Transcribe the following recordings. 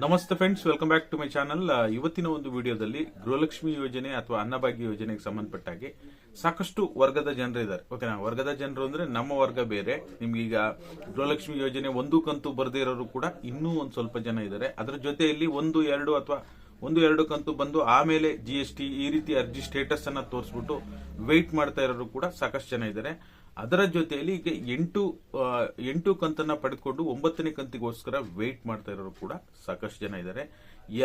ನಮಸ್ತೆ friends welcome back to my channel ಇವತ್ತಿನ ಒಂದು ವಿಡಿಯೋದಲ್ಲಿ ಗೃಹಲಕ್ಷ್ಮಿ ಯೋಜನೆ ಅಥವಾ ಅನ್ನಭಾಗ್ಯ ಯೋಜನೆಗೆ ಸಂಬಂಧಪಟ್ಟಾಗಿ ಸಾಕಷ್ಟು ವರ್ಗದ ಜನರು ಇದ್ದಾರೆ. ಓಕೆನಾ ವರ್ಗದ ಜನರು ಅಂದ್ರೆ ನಮ್ಮ ವರ್ಗ ಬೇರೆ. ನಿಮ್ಗೀಗ ಗೃಹಲಕ್ಷ್ಮಿ ಯೋಜನೆ ಒಂದು ಕಂತು ಬರದೇ ಇರೋರು ಕೂಡ ಇನ್ನೂ ಒಂದು ಸ್ವಲ್ಪ ಜನ ಇದ್ದಾರೆ. ಅದರ ಜೊತೆಯಲ್ಲಿ ಒಂದು, ಎರಡು ಅಥವಾ ಒಂದು, ಎರಡು ಕಂತು ಬಂದು ಆಮೇಲೆ ಜಿ ಎಸ್ ಟಿ ಈ ರೀತಿ ಅರ್ಜಿ ಸ್ಟೇಟಸ್ ಅನ್ನ ತೋರಿಸ್ಬಿಟ್ಟು ವೆಯ್ಟ್ ಮಾಡ್ತಾ ಇರೋರು ಕೂಡ ಸಾಕಷ್ಟು ಜನ ಇದ್ದಾರೆ. ಅದರ ಜೊತೆಯಲ್ಲಿ ಈಗ ಎಂಟು ಎಂಟು ಕಂತನ್ನ ಪಡೆದುಕೊಂಡು ಒಂಬತ್ತನೇ ಕಂತಿಗೋಸ್ಕರ ವೇಟ್ ಮಾಡ್ತಾ ಇರೋರು ಕೂಡ ಸಾಕಷ್ಟು ಜನ ಇದ್ದಾರೆ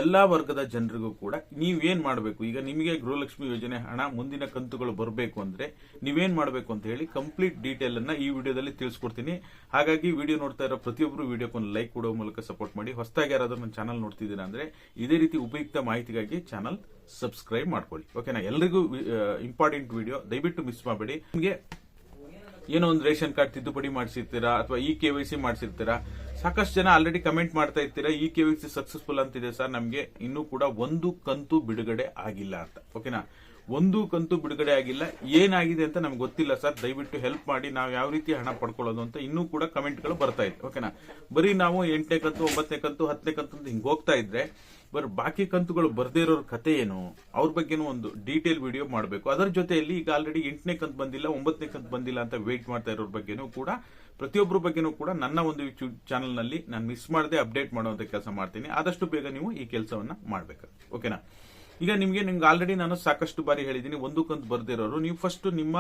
ಎಲ್ಲಾ ವರ್ಗದ ಜನರಿಗೂ ಕೂಡ ನೀವೇನ್ ಮಾಡಬೇಕು? ಈಗ ನಿಮಗೆ ಗೃಹಲಕ್ಷ್ಮಿ ಯೋಜನೆ ಹಣ ಮುಂದಿನ ಕಂತುಗಳು ಬರಬೇಕು ಅಂದ್ರೆ ನೀವೇನ್ ಮಾಡಬೇಕು ಅಂತ ಹೇಳಿ ಕಂಪ್ಲೀಟ್ ಡೀಟೇಲ್ ಅನ್ನ ಈ ವಿಡಿಯೋದಲ್ಲಿ ತಿಳಿಸ್ಕೊಡ್ತೀನಿ. ಹಾಗಾಗಿ ವಿಡಿಯೋ ನೋಡ್ತಾ ಇರೋ ಪ್ರತಿಯೊಬ್ಬರು ವಿಡಿಯೋಕ್ಕೊಂದು ಲೈಕ್ ಕೊಡೋ ಮೂಲಕ ಸಪೋರ್ಟ್ ಮಾಡಿ. ಹೊಸದಾಗಿ ಯಾರಾದರೂ ನನ್ನ ಚಾನಲ್ ನೋಡ್ತಿದ್ದೀರಾ ಅಂದ್ರೆ ಇದೇ ರೀತಿ ಉಪಯುಕ್ತ ಮಾಹಿತಿಗಾಗಿ ಚಾನಲ್ ಸಬ್ಸ್ಕ್ರೈಬ್ ಮಾಡ್ಕೊಳ್ಳಿ. ಓಕೆನಾ ಎಲ್ರಿಗೂ ಇಂಪಾರ್ಟೆಂಟ್ ವಿಡಿಯೋ ದಯವಿಟ್ಟು ಮಿಸ್ ಮಾಡಬೇಡಿ. ನಿಮಗೆ ಏನೋ ಒಂದು ರೇಷನ್ ಕಾರ್ಡ್ ತಿದ್ದುಪಡಿ ಮಾಡಿಸಿರ್ತೀರಾ ಅಥವಾ ಇ ಕೆ ವೈ ಸಿ ಮಾಡಿಸಿರ್ತೀರಾ? ಸಾಕಷ್ಟು ಜನ ಆಲ್ರೆಡಿ ಕಮೆಂಟ್ ಮಾಡ್ತಾ ಇರ್ತೀರಾ E K Y C successful ಅಂತಿದೆ ಸರ್, ನಮಗೆ ಇನ್ನೂ ಕೂಡ ಒಂದು ಕಂತು ಬಿಡುಗಡೆ ಆಗಿಲ್ಲ ಅಂತ. ಓಕೆನಾ ಒಂದು ಕಂತು ಬಿಡುಗಡೆ ಆಗಿಲ್ಲ. ಏನಾಗಿದೆ ಅಂತ ನಮ್ಗೆ ಗೊತ್ತಿಲ್ಲ ಸರ್. ದಯವಿಟ್ಟು ಹೆಲ್ಪ್ ಮಾಡಿ. ನಾವು ಯಾವ ರೀತಿ ಹಣ ಪಡ್ಕೊಳ್ಳೋದು ಅಂತ ಇನ್ನೂ ಕೂಡ ಕಮೆಂಟ್ಗಳು ಬರ್ತಾ ಇದೆ. ಓಕೆನಾ ಬರೀ ನಾವು ಎಂಟನೇ ಕಂತು, ಒಂಬತ್ತನೇ ಕಂತು, ಹತ್ತನೇ ಕಂತು ಅಂತ ಹಿಂಗೆ ಹೋಗ್ತಾ ಇದ್ರೆ, ಬರ್ ಬಾಕಿ ಕಂತುಗಳು ಬರ್ದೇ ಇರೋರ ಕತೆ ಏನು? ಅವ್ರ ಬಗ್ಗೆನೂ ಒಂದು ಡೀಟೇಲ್ ವಿಡಿಯೋ ಮಾಡಬೇಕು. ಅದರ ಜೊತೆಯಲ್ಲಿ ಈಗ ಆಲ್ರೆಡಿ ಎಂಟನೇ ಕಂತು ಬಂದಿಲ್ಲ, ಒಂಬತ್ತನೇ ಕಂತು ಬಂದಿಲ್ಲ ಅಂತ ವೇಟ್ ಮಾಡ್ತಾ ಇರೋರ ಬಗ್ಗೆನೂ ಕೂಡ ಪ್ರತಿಯೊಬ್ಬರ ಬಗ್ಗೆನೂ ಕೂಡ ನನ್ನ ಒಂದು ಯೂಟ್ಯೂಬ್ನಲ್ಲಿ ನಾನು ಮಿಸ್ ಮಾಡದೆ ಅಪ್ಡೇಟ್ ಮಾಡುವಂಥ ಕೆಲಸ ಮಾಡ್ತೀನಿ. ಆದಷ್ಟು ಬೇಗ ನೀವು ಈ ಕೆಲಸವನ್ನ ಮಾಡ್ಬೇಕು ಓಕೆನಾ ಈಗ ನಿಮಗೆ ನಿಮ್ಗೆ ಆಲ್ರೆಡಿ ನಾನು ಸಾಕಷ್ಟು ಬಾರಿ ಹೇಳಿದ್ದೀನಿ ಒಂದು ಕಂತು ಬರ್ದಿರೋರು. ನೀವು ಫಸ್ಟ್ ನಿಮ್ಮ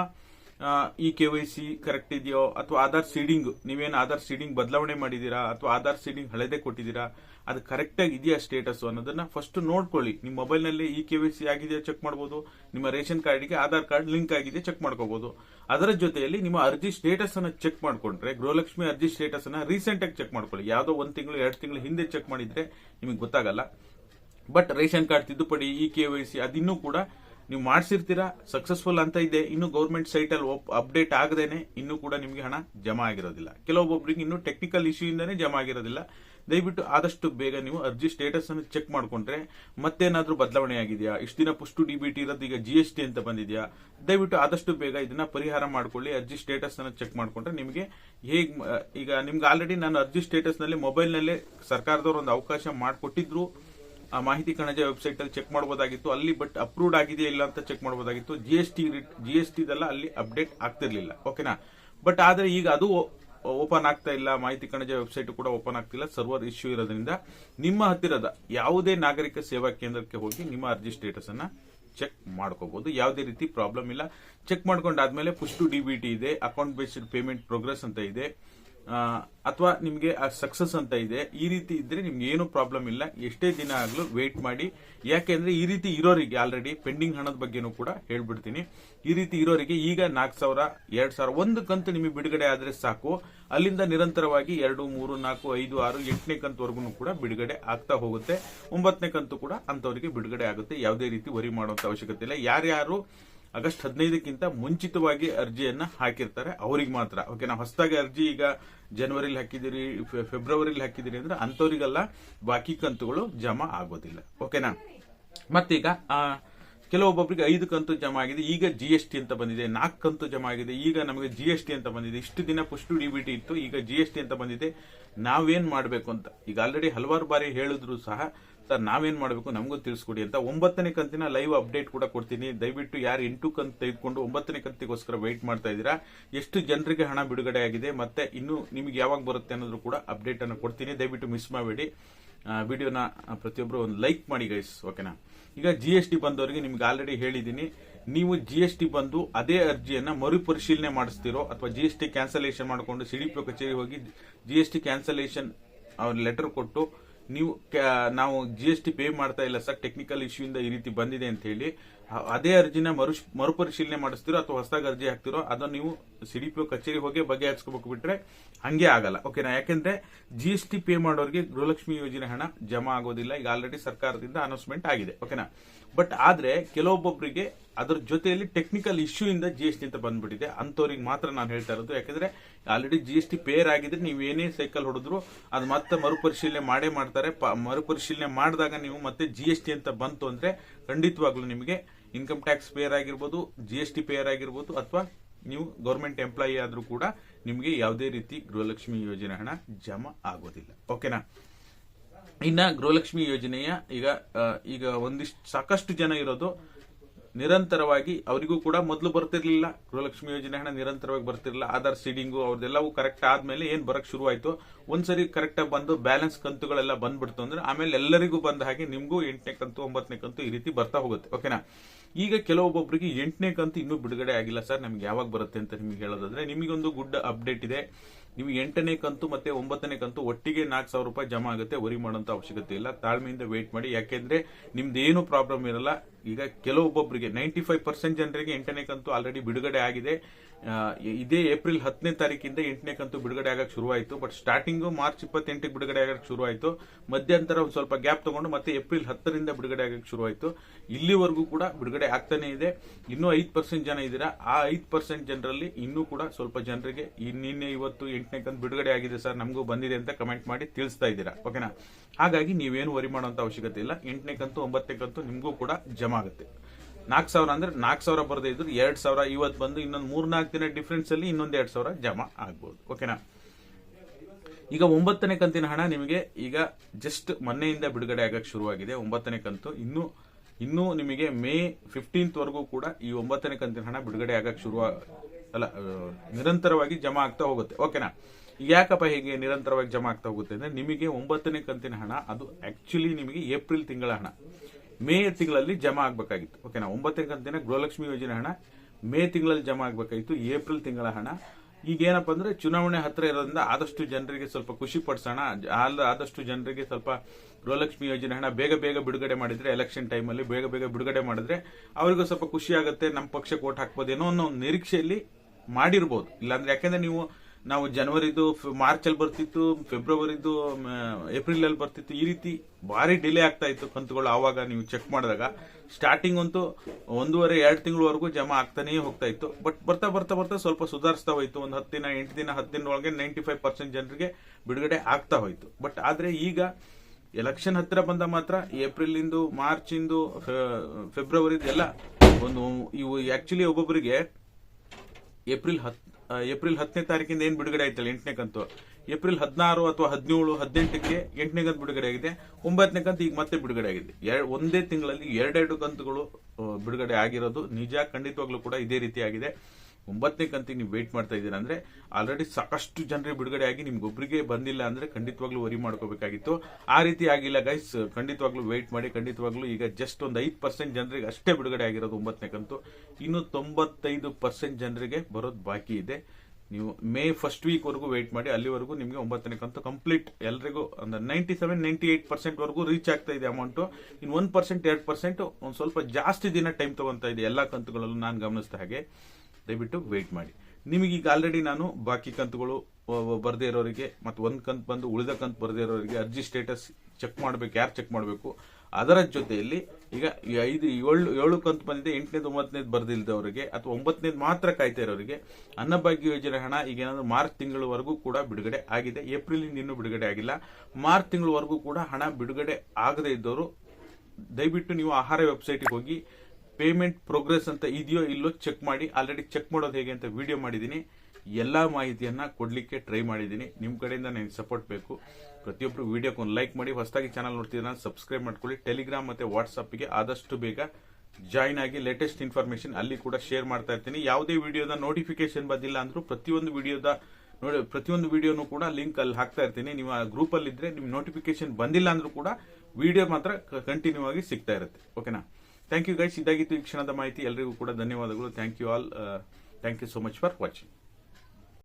ಈ ಕೆ ವೈ ಸಿ ಕರೆಕ್ಟ್ ಇದೆಯೋ ಅಥವಾ ಆಧಾರ್ ಸೀಡಿಂಗ್ ನೀವೇನು ಆಧಾರ್ ಸೀಡಿಂಗ್ ಬದಲಾವಣೆ ಮಾಡಿದ್ದೀರಾ ಅಥವಾ ಆಧಾರ್ ಸೀಡಿಂಗ್ ಹಳೆದೇ ಕೊಟ್ಟಿದ್ದೀರಾ ಅದು ಕರೆಕ್ಟ್ ಆಗಿ ಇದೆಯಾ ಸ್ಟೇಟಸ್ ಅನ್ನೋದನ್ನ ಫಸ್ಟ್ ನೋಡ್ಕೊಳ್ಳಿ. ನಿಮ್ಮ ಮೊಬೈಲ್ನಲ್ಲಿ ಈ ಕೆ ವೈ ಸಿ ಆಗಿದೆಯಾ ಚೆಕ್ ಮಾಡಬಹುದು ನಿಮ್ಮ ರೇಷನ್ ಕಾರ್ಡ್ಗೆ ಆಧಾರ್ ಕಾರ್ಡ್ ಲಿಂಕ್ ಆಗಿದೆ ಚೆಕ್ ಮಾಡ್ಕೋಬಹುದು ಅದರ ಜೊತೆಯಲ್ಲಿ ನಿಮ್ಮ ಅರ್ಜಿ ಸ್ಟೇಟಸ್ ಅನ್ನ ಚೆಕ್ ಮಾಡ್ಕೊಂಡ್ರೆ, ಗೃಹಲಕ್ಷ್ಮಿ ಅರ್ಜಿ ಸ್ಟೇಟಸ್ ಅನ್ನ ರೀಸೆಂಟ್ ಆಗಿ ಚೆಕ್ ಮಾಡ್ಕೊಳ್ಳಿ. ಯಾವುದೋ ಒಂದು ತಿಂಗಳು, ಎರಡು ತಿಂಗಳು ಹಿಂದೆ ಚೆಕ್ ಮಾಡಿದ್ರೆ ನಿಮಗೆ ಗೊತ್ತಾಗಲ್ಲ. ಬಟ್ ರೇಷನ್ ಕಾರ್ಡ್ ತಿದ್ದುಪಡಿ ಇ ಕೆ ವೈ ಸಿ ಅದಿನ್ನೂ ಕೂಡ ನೀವು ಮಾಡಿಸಿರ್ತೀರಾ ಸಕ್ಸಸ್ಫುಲ್ ಅಂತ ಇದೆ. ಇನ್ನು ಗೌರ್ಮೆಂಟ್ ಸೈಟ್ ಅಲ್ಲಿ ಅಪ್ಡೇಟ್ ಆಗದೇನೆ ಇನ್ನೂ ಕೂಡ ನಿಮಗೆ ಹಣ ಜಮಾ ಆಗಿರೋದಿಲ್ಲ. ಕೆಲವೊಬ್ಬೊಬ್ರಿಗೆ ಇನ್ನೂ ಟೆಕ್ನಿಕಲ್ ಇಶ್ಯೂ ಇಂದಾನೆ ಜಮಾ ಆಗಿರೋದಿಲ್ಲ. ದಯವಿಟ್ಟು ಆದಷ್ಟು ಬೇಗ ನೀವು ಅರ್ಜಿ ಸ್ಟೇಟಸ್ ಅನ್ನು ಚೆಕ್ ಮಾಡ್ಕೊಂಡ್ರೆ ಮತ್ತೇನಾದ್ರೂ ಬದಲಾವಣೆ ಆಗಿದೆಯಾ? ಇಷ್ಟು ದಿನ ಪುಷ್ಟು ಡಿ ಬಿ ಟಿ ಇರೋದು ಈಗ ಜಿ ಎಸ್ ಟಿ ಅಂತ ಬಂದಿದೆಯಾ? ದಯವಿಟ್ಟು ಆದಷ್ಟು ಬೇಗ ಇದನ್ನ ಪರಿಹಾರ ಮಾಡ್ಕೊಳ್ಳಿ, ಅರ್ಜಿ ಸ್ಟೇಟಸ್ ಅನ್ನು ಚೆಕ್ ಮಾಡ್ಕೊಂಡ್ರೆ ನಿಮಗೆ ಹೇಗೆ ಈಗ ನಿಮ್ಗೆ ಆಲ್ರೆಡಿ ನಾನು ಅರ್ಜಿ ಸ್ಟೇಟಸ್ನಲ್ಲಿ ಮೊಬೈಲ್ ನಲ್ಲೇ ಸರ್ಕಾರದವರು ಒಂದು ಅವಕಾಶ ಮಾಡಿಕೊಟ್ಟಿದ್ರು. ಆ ಮಾಹಿತಿ ಕಣಜ ವೆಬ್ಸೈಟ್ ಅಲ್ಲಿ ಚೆಕ್ ಮಾಡಬಹುದಾಗಿತ್ತು ಅಲ್ಲಿ ಬಟ್ ಅಪ್ರೂವ್ಡ್ ಆಗಿದೆಯಾ ಇಲ್ಲ ಅಂತ check ಮಾಡಬಹುದಾಗಿತ್ತು G S T G S T ಅಲ್ಲಿ ಅಪ್ಡೇಟ್ ಆಗ್ತಿರ್ಲಿಲ್ಲ. ಓಕೆನಾ ಬಟ್ ಆದ್ರೆ ಈಗ ಅದು ಓಪನ್ ಆಗ್ತಾ ಇಲ್ಲ. ಮಾಹಿತಿ ಕಣಜ ವೆಬ್ಸೈಟ್ ಕೂಡ ಓಪನ್ ಆಗ್ತಿಲ್ಲ. ಸರ್ವರ್ ಇಶ್ಯೂ ಇರೋದ್ರಿಂದ ನಿಮ್ಮ ಹತ್ತಿರದ ಯಾವುದೇ ನಾಗರಿಕ ಸೇವಾ ಕೇಂದ್ರಕ್ಕೆ ಹೋಗಿ ನಿಮ್ಮ ಅರ್ಜಿ ಸ್ಟೇಟಸ್ ಅನ್ನ ಚೆಕ್ ಮಾಡ್ಕೋಬಹುದು ಯಾವುದೇ ರೀತಿ ಪ್ರಾಬ್ಲಮ್ ಇಲ್ಲ. ಚೆಕ್ ಮಾಡ್ಕೊಂಡಾದ್ಮೇಲೆ ಪುಷ್ಟು ಡಿ ಬಿ ಟಿ ಇದೆ. ಅಕೌಂಟ್ ಬೇಸ್ಡ್ ಪೇಮೆಂಟ್ ಪ್ರೋಗ್ರೆಸ್ ಅಂತ ಇದೆ. ಅಥವಾ ನಿಮಗೆ ಸಕ್ಸಸ್ ಅಂತ ಇದೆ, ಈ ರೀತಿ ಇದ್ರೆ ನಿಮ್ಗೆ ಏನು ಪ್ರಾಬ್ಲಮ್ ಇಲ್ಲ. ಎಷ್ಟೇ ದಿನ ಆಗ್ಲೂ ವೇಟ್ ಮಾಡಿ. ಯಾಕೆಂದ್ರೆ ಈ ರೀತಿ ಇರೋರಿಗೆ ಆಲ್ರೆಡಿ ಪೆಂಡಿಂಗ್ ಹಣದ ಬಗ್ಗೆನೂ ಕೂಡ ಹೇಳ್ಬಿಡ್ತೀನಿ. ಈ ರೀತಿ ಇರೋರಿಗೆ ಈಗ ನಾಲ್ಕು ಸಾವಿರ, ಎರಡ್ ಸಾವಿರ, ಒಂದು ಕಂತು ನಿಮಗೆ ಬಿಡುಗಡೆ ಆದ್ರೆ ಸಾಕು. ಅಲ್ಲಿಂದ ನಿರಂತರವಾಗಿ ಎರಡು, ಮೂರು, ನಾಲ್ಕು, ಐದು, ಆರು, ಎಂಟನೇ ಕಂತುವರೆಗೂ ಕೂಡ ಬಿಡುಗಡೆ ಆಗ್ತಾ ಹೋಗುತ್ತೆ. ಒಂಬತ್ತನೇ ಕಂತು ಕೂಡ ಅಂತವರಿಗೆ ಬಿಡುಗಡೆ ಆಗುತ್ತೆ. ಯಾವುದೇ ರೀತಿ ವರಿ ಮಾಡುವಂತ ಅವಶ್ಯಕತೆ ಇಲ್ಲ. ಯಾರ್ಯಾರು ಆಗಸ್ಟ್ ಹದಿನೈದಕ್ಕಿಂತ ಮುಂಚಿತವಾಗಿ ಅರ್ಜಿಯನ್ನ ಹಾಕಿರ್ತಾರೆ. ಅವ್ರಿಗೆ ಮಾತ್ರ. ಓಕೆ ನಾವು ಹೊಸದಾಗಿ ಅರ್ಜಿ ಈಗ ಜನವರಿಲಿ ಹಾಕಿದಿರಿ ಫೆಬ್ರವರಿಲಿ ಹಾಕಿದಿರಿ ಅಂದ್ರೆ ಅಂತವರಿಗೆಲ್ಲ ಬಾಕಿ ಕಂತುಗಳು ಜಮಾ ಆಗೋದಿಲ್ಲ. ಓಕೆನಾ ಮತ್ತೀಗ ಆ, ಕೆಲವೊಬ್ಬೊಬ್ಬರಿಗೆ ಐದು ಕಂತು ಜಮಾ ಆಗಿದೆ ಈಗ ಜಿ ಎಸ್ ಟಿ ಅಂತ ಬಂದಿದೆ ನಾಲ್ಕು ಕಂತು ಜಮಾ ಆಗಿದೆ ಈಗ ನಮಗೆ ಜಿ ಎಸ್ ಟಿ ಅಂತ ಬಂದಿದೆ ಇಷ್ಟು ದಿನ ಪುಷ್ಟು ಡಿ ಬಿ ಟಿ ಇತ್ತು ಈಗ ಜಿ ಎಸ್ ಟಿ ಅಂತ ಬಂದಿದೆ ನಾವೇನ್ ಮಾಡಬೇಕು ಅಂತ? ಈಗ ಆಲ್ರೆಡಿ ಹಲವಾರು ಬಾರಿ ಹೇಳಿದ್ರು ಸಹ ಸರ್ ನಾವೇನ್ ಮಾಡಬೇಕು ನಮಗೂ ತಿಳಿಸ್ಕೊಡಿ ಅಂತ ಒಂಬತ್ತನೇ ಕಂತಿನ ಲೈವ್ ಅಪ್ಡೇಟ್ ಕೂಡ ಕೊಡ್ತೀನಿ. ದಯವಿಟ್ಟು ಯಾರು ಎಂಟು ಕಂತು ತೆಗೆದುಕೊಂಡು ಒಂಬತ್ತನೇ ಕಂತಿಗೋಸ್ಕರ ವೆಯ್ಟ್ ಮಾಡ್ತಾ ಇದ್ದೀರಾ? ಎಷ್ಟು ಜನರಿಗೆ ಹಣ ಬಿಡುಗಡೆ ಆಗಿದೆ ಮತ್ತೆ ಇನ್ನು ನಿಮಗೆ ಯಾವಾಗ ಬರುತ್ತೆ ಅನ್ನೋದು ಕೂಡ ಅಪ್ಡೇಟ್ ಅನ್ನು ಕೊಡ್ತೀನಿ. ದಯವಿಟ್ಟು ಮಿಸ್ ಮಾಡಬೇಡಿ. ವಿಡಿಯೋನ ಪ್ರತಿಯೊಬ್ಬರು ಒಂದು ಲೈಕ್ ಮಾಡಿ ಗೈಸ್ ಓಕೆನಾ ಈಗ ಜಿ ಎಸ್ ಟಿ ಬಂದವರಿಗೆ ನಿಮ್ಗೆ ಆಲ್ರೆಡಿ ಹೇಳಿದ್ದೀನಿ. ನೀವು ಜಿ ಎಸ್ ಟಿ ಬಂದು ಅದೇ ಅರ್ಜಿಯನ್ನ ಮರುಪರಿಶೀಲನೆ ಮಾಡಿಸ್ತಿರೋ ಅಥವಾ ಜಿ ಎಸ್ ಟಿ ಕ್ಯಾನ್ಸಲೇಷನ್ ಮಾಡಿಕೊಂಡು ಸಿಡಿಪಿ ಕಚೇರಿ ಹೋಗಿ ಜಿ ಎಸ್ ಟಿ ಕ್ಯಾನ್ಸಲೇಷನ್ ಅವ್ರ ಲೆಟರ್ ಕೊಟ್ಟು ನೀವು ನಾವು ಜಿ ಎಸ್ ಟಿ ಪೇ ಮಾಡ್ತಾ ಇಲ್ಲ ಸರ್ ಟೆಕ್ನಿಕಲ್ ಇಶ್ಯೂ ಇಂದ ಈ ರೀತಿ ಬಂದಿದೆ ಅಂತ ಹೇಳಿ. ಅದೇ ಅರ್ಜಿನ ಮರು, ಮರುಪರಿಶೀಲನೆ ಮಾಡಿಸ್ತಿರೋ ಅಥವಾ ಹೊಸದಾಗಿ ಅರ್ಜಿ ಹಾಕ್ತಿರೋ ಅದನ್ನ ನೀವು ಸಿಡಿಪಿಒ ಕಚೇರಿ ಹೋಗಿ ಬಗೆಹರಿಸ್ಕೋಬೇಕು ಬಿಟ್ರೆ ಹಂಗೆ ಆಗಲ್ಲ. ಓಕೆನಾ ಯಾಕೆಂದ್ರೆ ಜಿ ಎಸ್ ಟಿ ಪೇ ಮಾಡೋರಿಗೆ ಗೃಹಲಕ್ಷ್ಮಿ ಯೋಜನೆ ಹಣ ಜಮಾ ಆಗೋದಿಲ್ಲ. ಈಗ ಆಲ್ರೆಡಿ ಸರ್ಕಾರದಿಂದ ಅನೌನ್ಸ್ಮೆಂಟ್ ಆಗಿದೆ. ಓಕೆನಾ ಬಟ್ ಆದ್ರೆ ಕೆಲವೊಬ್ಬೊಬ್ಬರಿಗೆ ಅದ್ರ ಜೊತೆಯಲ್ಲಿ ಟೆಕ್ನಿಕಲ್ ಇಶ್ಯೂ ಇಂದ ಜಿ ಎಸ್ ಟಿ ಅಂತ ಬಂದ್ಬಿಟ್ಟಿದೆ. ಅಂತವ್ರಿಗೆ ಮಾತ್ರ ನಾನು ಹೇಳ್ತಾ ಇರೋದು. ಯಾಕಂದ್ರೆ already G S T payer ಆಗಿದ್ರೆ ನೀವು ಏನೇ ಸೈಕಲ್ ಹೊಡೆದ್ರು ಅದು ಮತ್ತೆ ಮರುಪರಿಶೀಲನೆ ಮಾಡೇ ಮಾಡ್ತಾರೆ. ಮರುಪರಿಶೀಲನೆ ಮಾಡಿದಾಗ ನೀವು ಮತ್ತೆ ಜಿ ಎಸ್ ಟಿ ಅಂತ ಬಂತು ಅಂದ್ರೆ ಖಂಡಿತವಾಗ್ಲೂ ನಿಮಗೆ ಇನ್ಕಮ್ ಟ್ಯಾಕ್ಸ್ ಪೇರ್ ಆಗಿರ್ಬೋದು ಜಿ ಎಸ್ ಟಿ ಪೇರ್ ಆಗಿರ್ಬೋದು, ಅಥವಾ ನೀವು ಗೌರ್ಮೆಂಟ್ ಎಂಪ್ಲಾಯಿ ಆದ್ರೂ ಕೂಡ ನಿಮಗೆ ಯಾವುದೇ ರೀತಿ ಗೃಹಲಕ್ಷ್ಮಿ ಯೋಜನೆ ಹಣ ಜಮಾ ಆಗೋದಿಲ್ಲ. ಓಕೆನಾ ಇನ್ನ ಗೃಹಲಕ್ಷ್ಮಿ ಯೋಜನೆಯ ಈಗ ಈಗ ಒಂದಿಷ್ಟು ಸಾಕಷ್ಟು ಜನ ಇರೋದು ನಿರಂತರವಾಗಿ ಅವರಿಗೂ ಕೂಡ ಮೊದಲು ಬರ್ತಿರ್ಲಿಲ್ಲ. ಗೃಹಲಕ್ಷ್ಮಿ ಯೋಜನೆ ಹಣ ನಿರಂತರವಾಗಿ ಬರ್ತಿರ್ಲಿಲ್ಲ. ಆಧಾರ್ ಸೀಡಿಂಗು, ಅವ್ರದ್ದೆಲ್ಲವೂ ಕರೆಕ್ಟ್ ಆದ್ಮೇಲೆ ಏನ್ ಬರಕ್ ಶುರು ಆಯ್ತು ಒಂದ್ಸರಿ ಕರೆಕ್ಟ್ ಆಗಿ ಬಂದು ಬ್ಯಾಲೆನ್ಸ್ ಕಂತುಗಳೆಲ್ಲ ಬಂದ್ಬಿಡ್ತು ಅಂದ್ರೆ ಆಮೇಲೆ ಎಲ್ಲರಿಗೂ ಬಂದ ಹಾಗೆ ನಿಮಗೂ ಎಂಟನೇ ಕಂತು, ಒಂಬತ್ತನೇ ಕಂತು ಈ ರೀತಿ ಬರ್ತಾ ಹೋಗುತ್ತೆ. ಓಕೆನಾ ಈಗ ಕೆಲವೊಬ್ಬೊಬ್ಬರಿಗೆ ಎಂಟನೇ ಕಂತು ಇನ್ನೂ ಬಿಡುಗಡೆ ಆಗಿಲ್ಲ ಸರ್. ನಮ್ಗೆ ಯಾವಾಗ ಬರುತ್ತೆ ಅಂತ ನಿಮ್ಗೆ ಹೇಳೋದಾದ್ರೆ, ನಿಮಗೊಂದು ಗುಡ್ ಅಪ್ಡೇಟ್ ಇದೆ. ನೀವು ಎಂಟನೇ ಕಂತು ಮತ್ತೆ ಒಂಬತ್ತನೇ ಕಂತು ಒಟ್ಟಿಗೆ ನಾಲ್ಕು ಸಾವಿರ ರೂಪಾಯಿ ಜಮಾ ಆಗುತ್ತೆ. ವರಿ ಮಾಡೋಂತ ಅವಶ್ಯಕತೆ ಇಲ್ಲ. ತಾಳ್ಮೆಯಿಂದ ವೇಟ್ ಮಾಡಿ. ಯಾಕೆಂದ್ರೆ ನಿಮ್ದು ಏನು ಪ್ರಾಬ್ಲಮ್ ಇರಲ್ಲ. ಈಗ ಕೆಲವೊಬ್ಬೊಬ್ಬರಿಗೆ ನೈಂಟಿ ಫೈವ್ ಪರ್ಸೆಂಟ್ ಜನರಿಗೆ ಎಂಟನೇ ಕಂತು ಆಲ್ರೆಡಿ ಬಿಡುಗಡೆ ಆಗಿದೆ. ಇದೇ ಏಪ್ರಿಲ್ ಹತ್ತನೇ ತಾರೀಕಿಂದ ಎಂಟನೇ ಕಂತು ಬಿಡುಗಡೆ ಆಗಕ್ಕೆ ಶುರುವಾಯಿತು. ಬಟ್ ಸ್ಟಾರ್ಟಿಂಗು ಮಾರ್ಚ್ ಇಪ್ಪತ್ತೆಂಟಕ್ಕೆ ಬಿಡುಗಡೆ ಆಗಕ್ಕೆ ಶುರುವಾಯಿತು. ಮಧ್ಯಂತರ ಒಂದು ಸ್ವಲ್ಪ ಗ್ಯಾಪ್ ತಗೊಂಡು ಮತ್ತೆ ಏಪ್ರಿಲ್ ಹತ್ತರಿಂದ ಬಿಡುಗಡೆ ಆಗಕ್ಕೆ ಶುರುವಾಯಿತು. ಇಲ್ಲಿವರೆಗೂ ಕೂಡ ಬಿಡುಗಡೆ ಆಗ್ತಾನೆ ಇದೆ. ಇನ್ನೂ ಐದು ಪರ್ಸೆಂಟ್ ಜನ ಇದ್ದೀರಾ? ಆ ಐದು ಪರ್ಸೆಂಟ್ ಜನರಲ್ಲಿ ಇನ್ನೂ ಕೂಡ ಸ್ವಲ್ಪ ಜನರಿಗೆ ನಿನ್ನೆ ಇವತ್ತು ಎಂಟನೇ ಕಂತು ಬಿಡುಗಡೆ ಆಗಿದೆ ಸರ್, ನಮಗೂ ಬಂದಿದೆ ಅಂತ ಕಮೆಂಟ್ ಮಾಡಿ ತಿಳಿಸ್ತಾ ಇದ್ದೀರಾ? ಓಕೆನಾ ಹಾಗಾಗಿ ನೀವೇನು ವರಿ ಮಾಡುವಂತ ಅವಶ್ಯಕತೆ ಇಲ್ಲ. ಎಂಟನೇ ಕಂತು ಒಂಬತ್ತನೇ ಕಂತು ನಿಮಗೂ ಕೂಡ ಜಮಾ ಆಗುತ್ತೆ. ನಾಲ್ಕು ಸಾವಿರ ಅಂದ್ರೆ ನಾಲ್ಕು ಸಾವಿರ ಬರದೇ ಇದ್ರು ಎರಡು ಸಾವಿರ ಇವತ್ತು ಬಂದು ಇನ್ನೊಂದು ಮೂರ್ನಾಲ್ಕು ದಿನ ಡಿಫ್ರೆನ್ಸ್ ಅಲ್ಲಿ ಇನ್ನೊಂದ್ ಎರಡ್ ಸಾವಿರ ಜಮಾ ಆಗ್ಬೋದು. ಓಕೆನಾ ಈಗ ಒಂಬತ್ತನೇ ಕಂತಿನ ಹಣ ನಿಮಗೆ ಈಗ ಜಸ್ಟ್ ಮೊನ್ನೆಯಿಂದ ಬಿಡುಗಡೆ ಆಗಕ್ಕೆ ಶುರುವಾಗಿದೆ. ಒಂಬತ್ತನೇ ಕಂತು. ಇನ್ನು, ಇನ್ನೂ ನಿಮಗೆ ಮೇ ಫಿಫ್ಟೀನ್ತ್ ವರೆಗೂ ಕೂಡ ಈ ಒಂಬತ್ತನೇ ಕಂತಿನ ಹಣ ಬಿಡುಗಡೆ ಆಗಕ್ಕೆ ಶುರು ಅಲ್ಲ ನಿರಂತರವಾಗಿ ಜಮಾ ಆಗ್ತಾ ಹೋಗುತ್ತೆ. ಓಕೆನಾ ಈಗ ಯಾಕಪ್ಪ ಹೇಗೆ ನಿರಂತರವಾಗಿ ಜಮಾ ಆಗ್ತಾ ಹೋಗುತ್ತೆ ಅಂದ್ರೆ ನಿಮಗೆ ಒಂಬತ್ತನೇ ಕಂತಿನ ಹಣ, ಅದು ಆ್ಯಕ್ಚುಲಿ ನಿಮಗೆ ಏಪ್ರಿಲ್ ತಿಂಗಳ ಹಣ. ಮೇ ತಿಂಗಳಲ್ಲಿ ಜಮಾ ಆಗಬೇಕಾಗಿತ್ತು. ಓಕೆನಾ ಒಂಬತ್ತನೇ ಕಂತಿನ ಗೃಹಲಕ್ಷ್ಮಿ ಯೋಜನೆ ಹಣ ಮೇ ತಿಂಗಳಲ್ಲಿ ಜಮಾ ಆಗಬೇಕಾಗಿತ್ತು, ಏಪ್ರಿಲ್ ತಿಂಗಳ ಹಣ. ಈಗ ಏನಪ್ಪ ಅಂದ್ರೆ ಚುನಾವಣೆ ಹತ್ರ ಇರೋದ್ರಿಂದ ಆದಷ್ಟು ಜನರಿಗೆ ಸ್ವಲ್ಪ ಖುಷಿ ಪಡಿಸೋಣ. ಆದಷ್ಟು ಜನರಿಗೆ ಸ್ವಲ್ಪ ಗೃಹಲಕ್ಷ್ಮಿ ಯೋಜನೆ ಹಣ ಬೇಗ ಬೇಗ ಬಿಡುಗಡೆ ಮಾಡಿದ್ರೆ ಎಲೆಕ್ಷನ್ ಟೈಮಲ್ಲಿ ಬೇಗ ಬೇಗ ಬಿಡುಗಡೆ ಮಾಡಿದ್ರೆ ಅವರಿಗೂ ಸ್ವಲ್ಪ ಖುಷಿ ಆಗುತ್ತೆ. ನಮ್ಮ ಪಕ್ಷಕ್ಕೆ ಓಟ್ ಹಾಕ್ಬೋದೇನೋ ಅನ್ನೋ ಒಂದು ನಿರೀಕ್ಷೆಯಲ್ಲಿ ಮಾಡಿರ್ಬೋದು. ಇಲ್ಲಾಂದ್ರೆ ಯಾಕೆಂದ್ರೆ ನೀವು ನಾವು ಜನವರಿದು ಮಾರ್ಚ್ ಅಲ್ಲಿ ಬರ್ತಿತ್ತು ಫೆಬ್ರವರಿದು ಏಪ್ರಿಲ್ ಅಲ್ಲಿ ಬರ್ತಿತ್ತು. ಈ ರೀತಿ ಭಾರಿ ಡಿಲೇ ಆಗ್ತಾ ಇತ್ತು ಕಂತುಗಳು ಆವಾಗ ನೀವು ಚೆಕ್ ಮಾಡಿದಾಗ. ಸ್ಟಾರ್ಟಿಂಗ್ ಅಂತೂ ಒಂದೂವರೆ ಎರಡು ತಿಂಗಳವರೆಗೂ ಜಮಾ ಆಗ್ತಾನೇ ಹೋಗ್ತಾ ಇತ್ತು. ಬಟ್ ಬರ್ತಾ ಬರ್ತಾ ಬರ್ತಾ ಸ್ವಲ್ಪ ಸುಧಾರಿಸ್ತಾ ಹೋಯ್ತು. ಒಂದು ಹತ್ತು ದಿನ ಎಂಟು ದಿನ ಹತ್ತು ದಿನ ಒಳಗೆ ನೈಂಟಿ ಫೈವ್ ಪರ್ಸೆಂಟ್ ಜನರಿಗೆ ಬಿಡುಗಡೆ ಆಗ್ತಾ ಹೋಯ್ತು. ಬಟ್ ಆದ್ರೆ ಈಗ ಎಲೆಕ್ಷನ್ ಹತ್ತಿರ ಬಂದ ಮಾತ್ರ ಏಪ್ರಿಲ್ ಮಾರ್ಚಿಂದು ಮಾರ್ಚ್ ಇಂದು ಫೆಬ್ರವರಿ ಎಲ್ಲ ಒಂದು ಇವು ಆ್ಯಕ್ಚುಲಿ ಒಬ್ಬೊಬ್ಬರಿಗೆ ಏಪ್ರಿಲ್ ಹತ್ ಆ, ಏಪ್ರಿಲ್ ಹತ್ತನೇ ತಾರೀಕಿಂದ ಏನ್ ಬಿಡುಗಡೆ ಆಯ್ತಲ್ಲ ಎಂಟನೇ ಕಂತು? ಏಪ್ರಿಲ್ ಹದಿನಾರು ಅಥವಾ ಹದಿನೇಳು, ಹದಿನೆಂಟಕ್ಕೆ ಎಂಟನೇ ಕಂತು ಬಿಡುಗಡೆ ಆಗಿದೆ. ಒಂಬತ್ತನೇ ಕಂತು ಈಗ ಮತ್ತೆ ಬಿಡುಗಡೆ ಆಗಿದೆ. ಎರಡು, ಒಂದೇ ತಿಂಗಳಲ್ಲಿ ಎರಡೆರಡು ಕಂತುಗಳು ಬಿಡುಗಡೆ ಆಗಿರೋದು. ನಿಜ, ಖಂಡಿತವಾಗ್ಲೂ ಕೂಡ ಇದೇ ರೀತಿ ಆಗಿದೆ. ಒಂಬತ್ತನೇ ಕಂತಿಗೆ ನೀವು ವೇಟ್ ಮಾಡ್ತಾ ಇದ್ದೀರಾ ಅಂದ್ರೆ ಆಲ್ರೆಡಿ ಸಾಕಷ್ಟು ಜನರಿಗೆ ಬಿಡುಗಡೆ ಆಗಿ ನಿಮ್ಗೊಬ್ಬರಿಗೆ ಬಂದಿಲ್ಲ ಅಂದ್ರೆ ಖಂಡಿತವಾಗ್ಲೂ ವರಿ ಮಾಡ್ಕೋಬೇಕಾಗಿತ್ತು. ಆ ರೀತಿ ಆಗಿಲ್ಲ ಗೈಸ್ ಖಂಡಿತವಾಗ್ಲೂ ವೇಟ್ ಮಾಡಿ, ಖಂಡಿತವಾಗ್ಲೂ ಈಗ ಜಸ್ಟ್ ಒಂದು ಐದು ಪರ್ಸೆಂಟ್ ಜನರಿಗೆ ಅಷ್ಟೇ ಬಿಡುಗಡೆ ಆಗಿರೋದು ಒಂಬತ್ತನೇ ಕಂತು. ಇನ್ನು ತೊಂಬತ್ತೈದು ಪರ್ಸೆಂಟ್ ಜನರಿಗೆ ಬರೋದು ಬಾಕಿ ಇದೆ. ನೀವು ಮೇ ಫಸ್ಟ್ ವೀಕ್ ವರೆಗೂ ವೇಟ್ ಮಾಡಿ, ಅಲ್ಲಿವರೆಗೂ ನಿಮಗೆ ಒಂಬತ್ತನೇ ಕಂತು ಕಂಪ್ಲೀಟ್ ಎಲ್ರಿಗೂ ಒಂದು ನೈಂಟಿ ಸೆವೆನ್ ನೈಂಟಿ ಏಟ್ ಪರ್ಸೆಂಟ್ವರೆಗೂ ರೀಚ್ ಆಗ್ತಾ ಇದೆ ಅಮೌಂಟು ಇನ್ನು ಒನ್ ಪರ್ಸೆಂಟ್ ಎರಡು ಪರ್ಸೆಂಟ್ ಒಂದು ಸ್ವಲ್ಪ ಜಾಸ್ತಿ ದಿನ ಟೈಮ್ ತೊಗೊತಾ ಇದೆ ಎಲ್ಲ ಕಂತುಗಳಲ್ಲೂ ನಾನು ಗಮನಿಸಿದ ಹಾಗೆ. ದಯವಿಟ್ಟು ವೇಟ್ ಮಾಡಿ. ನಿಮಗೆ ಈಗ ಆಲ್ರೆಡಿ ನಾನು ಬಾಕಿ ಕಂತುಗಳು ಬರದೇ ಇರೋರಿಗೆ ಮತ್ತು ಒಂದು ಕಂತು ಬಂದು ಉಳಿದ ಕಂತು ಬರದೇ ಇರೋರಿಗೆ ಅರ್ಜಿ ಸ್ಟೇಟಸ್ ಚೆಕ್ ಮಾಡಬೇಕು, ಯಾರು ಚೆಕ್ ಮಾಡಬೇಕು, ಅದರ ಜೊತೆಯಲ್ಲಿ ಈಗ ಐದು, ಏಳು ಏಳು ಕಂತು ಬಂದಿದೆ, ಎಂಟನೇದು, ಒಂಬತ್ತನೇದು ಬರೆದಿಲ್ದವರಿಗೆ ಅಥವಾ ಒಂಬತ್ತನೇದು ಮಾತ್ರ ಕಾಯ್ತಾ ಇರೋರಿಗೆ, ಅನ್ನಭಾಗ್ಯ ಯೋಜನೆ ಹಣ ಈಗ ಏನಾದರೂ ಮಾರ್ಚ್ ತಿಂಗಳವರೆಗೂ ಕೂಡ ಬಿಡುಗಡೆ ಆಗಿದೆ ಏಪ್ರಿಲ್ ಇನ್ನೂ ಬಿಡುಗಡೆ ಆಗಿಲ್ಲ. ಮಾರ್ಚ್ ತಿಂಗಳವರೆಗೂ ಕೂಡ ಹಣ ಬಿಡುಗಡೆ ಆಗದೇ ಇದ್ದವರು ದಯವಿಟ್ಟು ನೀವು ಆಹಾರ ವೆಬ್ಸೈಟಿಗೆ ಹೋಗಿ ಪೇಮೆಂಟ್ ಪ್ರೋಗ್ರೆಸ್ ಅಂತ ಇದೆಯೋ ಇಲ್ಲೋ ಚೆಕ್ ಮಾಡಿ, ಆಲ್ರೆಡಿ ಚೆಕ್ ಮಾಡೋದು ಹೇಗೆ ಅಂತ ವಿಡಿಯೋ ಮಾಡಿದ್ದೀನಿ. ಎಲ್ಲ ಮಾಹಿತಿಯನ್ನ ಕೊಡಲಿಕ್ಕೆ ಟ್ರೈ ಮಾಡಿದ್ದೀನಿ. ನಿಮ್ಮ ಕಡೆಯಿಂದ ನನಗೆ ಸಪೋರ್ಟ್ ಬೇಕು. ಪ್ರತಿಯೊಬ್ಬರು ವಿಡಿಯೋಕ್ಕೆ ಒಂದು ಲೈಕ್ ಮಾಡಿ, ಹೊಸದಾಗಿ ಚಾನಲ್ ನೋಡ್ತಿದ್ರೆ ಸಬ್ಸ್ಕ್ರೈಬ್ ಮಾಡ್ಕೊಳ್ಳಿ. ಟೆಲಿಗ್ರಾಮ್ ಮತ್ತು ವಾಟ್ಸಪ್ಗೆ ಆದಷ್ಟು ಬೇಗ ಜಾಯ್ನ್ ಆಗಿ ಲೇಟೆಸ್ಟ್ ಇನ್ಫಾರ್ಮೇಷನ್ ಅಲ್ಲಿ ಕೂಡ ಶೇರ್ ಮಾಡ್ತಾ ಇರ್ತೀನಿ. ಯಾವುದೇ ವಿಡಿಯೋದ ನೋಟಿಫಿಕೇಶನ್ ಬಂದಿಲ್ಲ ಅಂದರೂ ಪ್ರತಿಯೊಂದು ವಿಡಿಯೋದ ನೋಡಿ, ಪ್ರತಿಯೊಂದು ವಿಡಿಯೋನು ಕೂಡ ಲಿಂಕ್ ಅಲ್ಲಿ ಹಾಕ್ತಾ ಇರ್ತೀನಿ. ನೀವು ಆ ಗ್ರೂಪಲ್ಲಿದ್ದರೆ ನಿಮ್ಮ ನೋಟಿಫಿಕೇಶನ್ ಬಂದಿಲ್ಲ ಅಂದರೂ ಕೂಡ ವಿಡಿಯೋ ಮಾತ್ರ ಕಂಟಿನ್ಯೂ ಆಗಿ ಸಿಗ್ತಾ ಇರುತ್ತೆ. ಓಕೆನಾ ಥ್ಯಾಂಕ್ ಯು ಗೈಸ್ ಇದಾಗಿತ್ತು ಈ ಕ್ಷಣದ ಮಾಹಿತಿ. ಎಲ್ಲರಿಗೂ ಕೂಡ ಧನ್ಯವಾದಗಳು. Thank you all thank you so much for watching